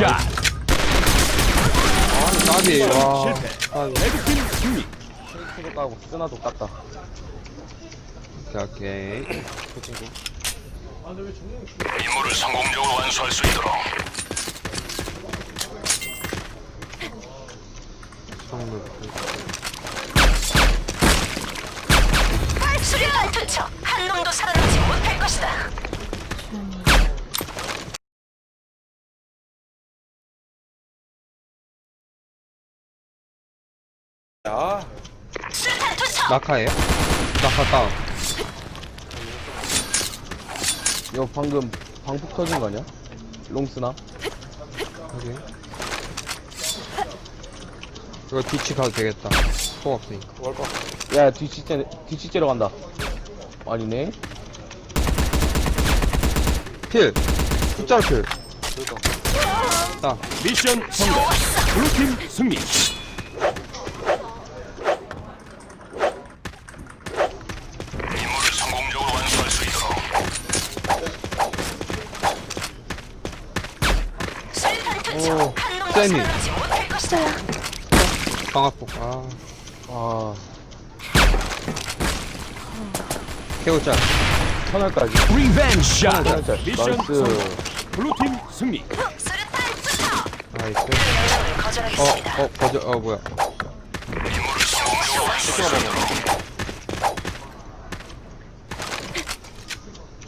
샷. 까비 와 실패. 까비 레드팀 승리. 도 까고 쓰나도 깠다 오케이 오케이 임무를 성공적으로 완수할 수 있도록. 성능 수류탄 투척 한 놈도 살아남 낙하예요? 낙하 다운 이거 방금 방폭 터진 거 아니야? 롱스나? 오케이 이거 뒤치 가도 되겠다 총 없으니까 야 뒤치 째 뒤치째로 간다 아니네 필 숫자로 필 딱. 미션 성공. 블루팀 승리. 임무를 성공적으로 완수할 수 있도록. 수류탄 투척 못할 것이다. 방학복 아아 개울짤 터널까지 리벤 샷. 터널까지 미션 나이스 성공. 블루팀 승리. 수류탄 나이스 도전을 거절하겠습니다. 어어 버저 어 뭐야.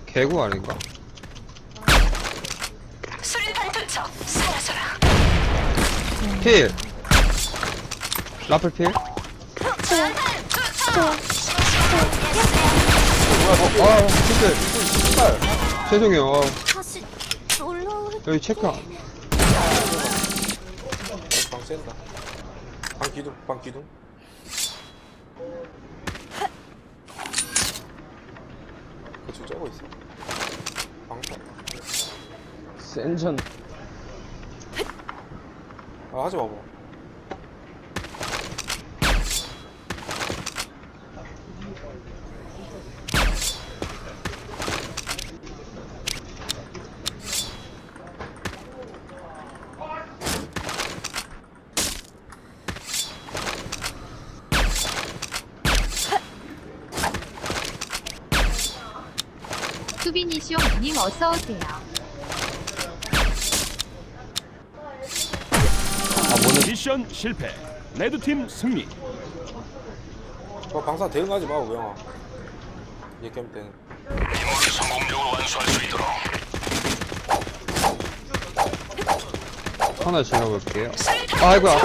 개구 아닌가? 필 라플 필 아, 진짜. 죄송해요. 어, 다시 올라올 여기 체크. 안- 방 센다. 방 기둥, 방 기둥. 그쪽 쩌고 있어. 방파. 센전 아, 하지 마봐. 수빈이쇼님 어서오세요. 미션 실패. 레드팀 승리. 뭐 방사 대응하지 마, 우영아. 얘기하면 되는. 임무를 성공적으로 완수할 수 있도록. 하나 지나볼게요. 아이고야.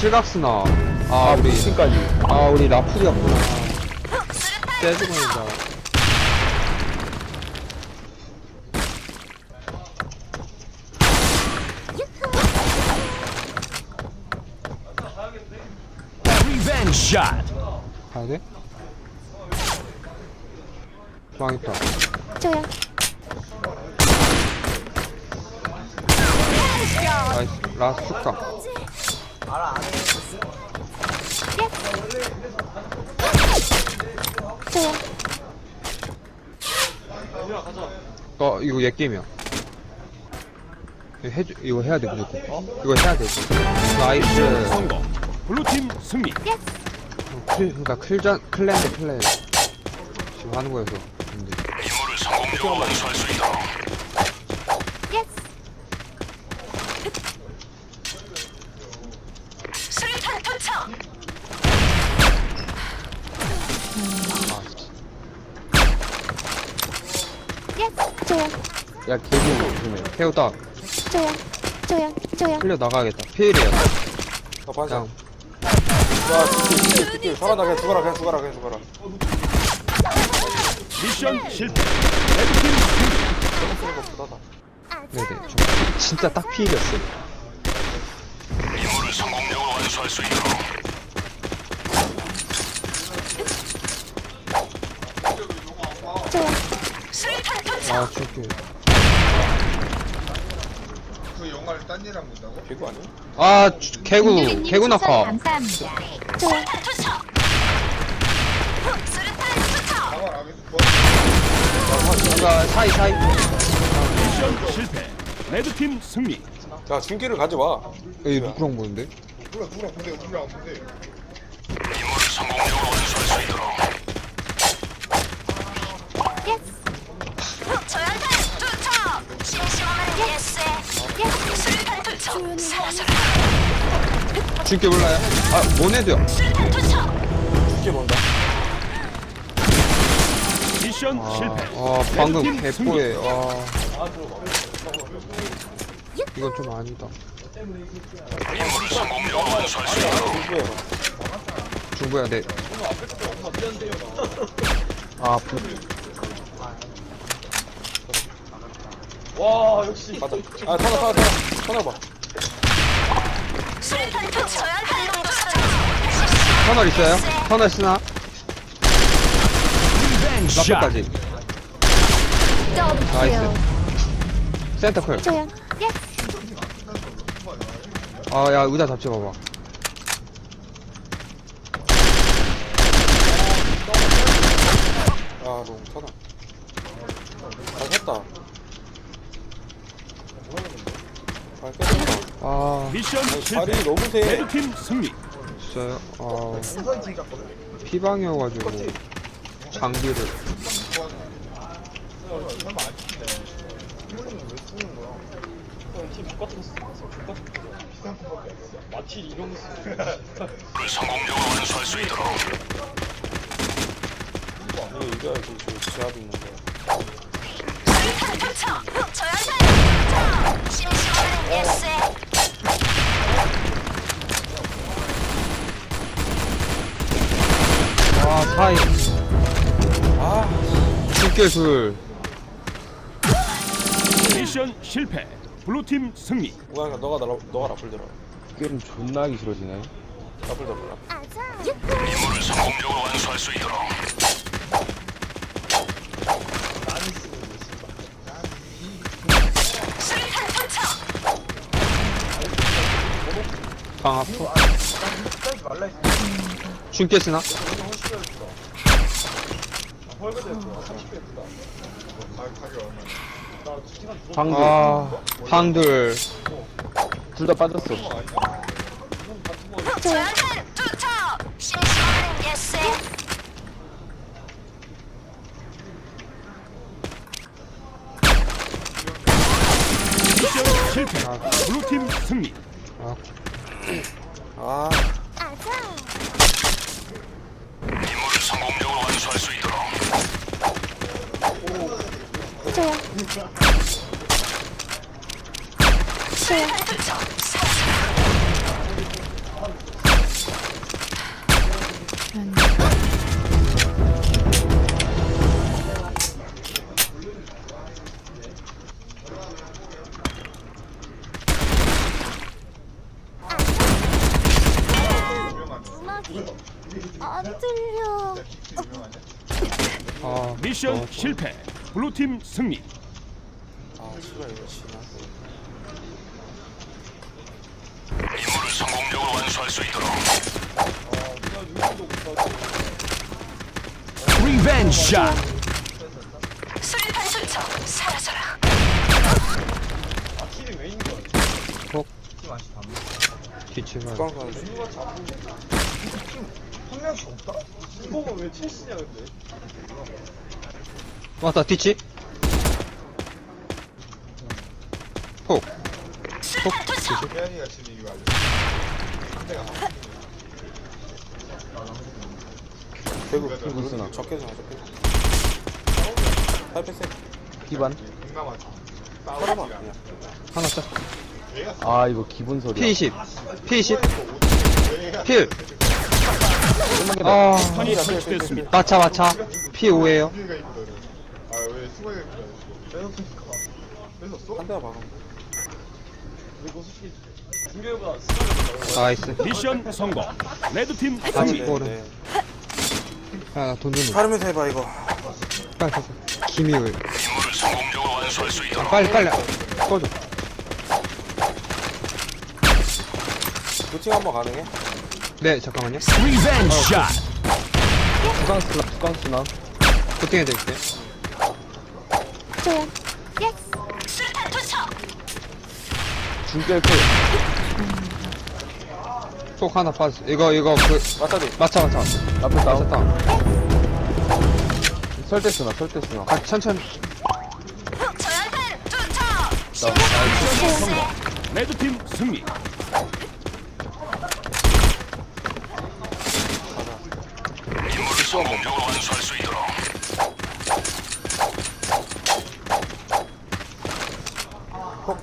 실각스나. 아, 우리. 지금까지 아, 우리 라플이었구나. 떼주고 있다. 리벤 샷. 가야 돼? 망했다. 저야. 나이스. 라스트 가. 어, 이거 얘 게임이야. 이거 해주, 이거 해야 돼, 무조건. 이거 해야 돼. 나이스. 성공. 블루팀 승리. 클, 그니까 클전, 클랜 대 클랜. 지금 하는 거여서. 근데. 임무를 성공적으로 완수할 수 있도록. 수류탄 투척 야 개구 조심해 태우다. 저야. 저야. 저야. 클리어 나가야겠다. 어, 반사. 그냥. 야, 스킬, 스킬, 스킬. 살아나, 그냥 죽어라, 그냥 죽어라, 그냥 죽어라. 미션 실패. 쓰는 거 부다다. 네네. 저 진짜 딱 피해렸어. 임무를 성공적으로 완수할 수 있도록. 수류탄 투척 아, 저기. 개구 아니야? 아, 주- 개구, 개구 낙하. 감사합니다. 수류탄 투척 수류탄 투척 뭔가 사이, 사이. 미션 실패. 레드팀 승리. 야 중기를 가져와 여기 누구랑 보는데? 저한테 사라져라. 줄게 몰라요? 아 모네드요. 술탄 투척 중기 본다 미션 실패. 아 방금 개뽀에 와 이건 좀 아니다. 중부야 네 아, 부, 가자 아. 터널 터널 터널 터널 봐 투척 놈도 사라져 터널 있어요? 터널 쓰나? 라프까지. 나이스. 센터클 조용 예스 아야 의자 잡지 봐봐. 아 너무 터널. 잘 했다 아 미션 발이 실패. 너무 세 레드팀 승리. 진짜요? 아 피방이어가지고 장비를 이거 이겨야지 저 지압 있는데 술탄 투척 저한테 투척 심심하면 예스 아 사이 아둘 미션 실패. 블루팀 승리. 우아가 너가 나 너가 라플 들어 게임 존나 하기 싫어지네. 라플 들어 라플 아자 술탄 투척 방 줄게 쓰나? 방금, 아 방들 둘 다 빠졌어. 저한테 투척 심심하면 예스 미션 실패. 블루팀 승리. 아 조용 조용 팀 승리. 아, 씨발 이거 지나. 리벤지 샷. 술탄 투척 사라져라 뒤치면 꽝 가는데. 왔다 뒤치 폭 술탄 투척 대구 대구 쓰나. 적게. 팔백세. 피반. 팔아봐 그냥. 하나 짜 아, 이거 기본 소리야. P20 P20 필 아, 설치됐습니다. 마차 마차 P5에요 한 대만 박아. 나이스 미션 성공. 레드팀 아직 승리. 모름 네. 야돈 주는 팔으면서 해봐 이거. 빨리 기미을 아, 빨리 빨리 꺼줘 루팅 한번 가능해? 네 잠깐만요 리벤지 샷. 투강스나, 투강스나. 부팅해 드릴게요 조용 예스 투척 중결 클. 톡 하나 빠졌어. 이거, 이거, 그, 맞다리 맞춰, 맞춰. 앞에 다운. 다운. 설대 쓰나, 설대 쓰나. 가, 천천히. 투척. 레드팀 승리. 임무를 성공적으로 완수할 수 있도록.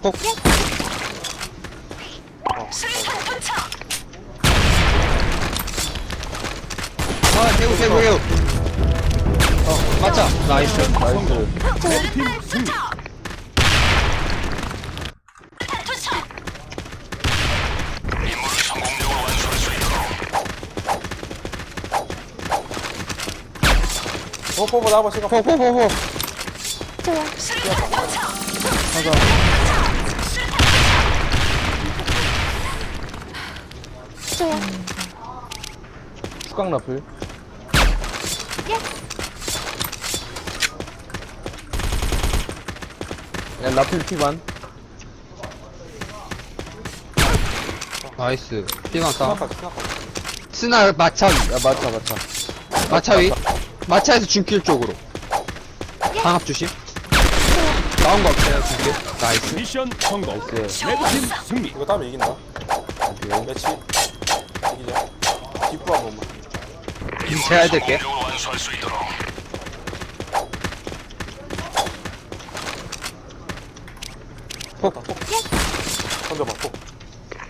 투척. 아, 대구, 대구, 대구. 어, 맞자. 나이스. 나이스. 있도록. 포포포 나봐 시간 포, 포, 포, 포. 수류 탄 투척. 수강 라플. 야, 라플 피반. 나이스. 피만 싸. 스나, 마차 위. 야, 맞자, 맞자. 마차 위. 마차에서 중길 쪽으로. 방압 조심. 나온 거 없어요, 중길. 나이스. 미션 성공. 나이스. 레드팀 승리. 이거 따면 이긴다 오케이. 매치 이 기자 뒷부 한 번만 제가 해드릴게. 성공적으로 완수할 수 있도록. 폭. 던져봐 포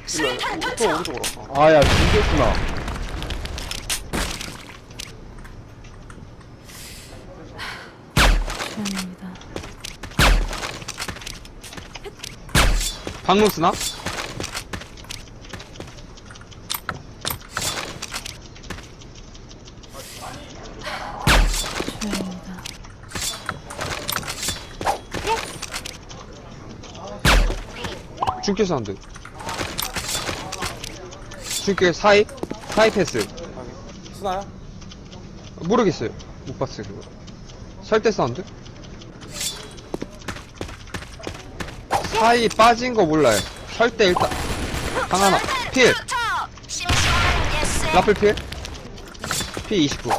수류탄 또 투척. 오른쪽으로 어. 아, 야, 중결 쓰나. 방문 쓰나? 중길 사운드. 중길 사이? 사이 패스. 스나야? 모르겠어요. 못 봤어요, 그거. 설대 사운드? 사이 빠진 거 몰라요. 설대 일단. 하나나. 필! 라플 필? 피 29.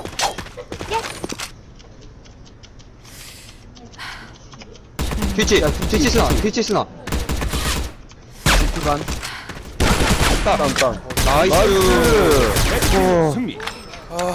뒤치, 뒤치 스나, 뒤치 스나. 따. 다운, 다운. 나이스. 승리. 아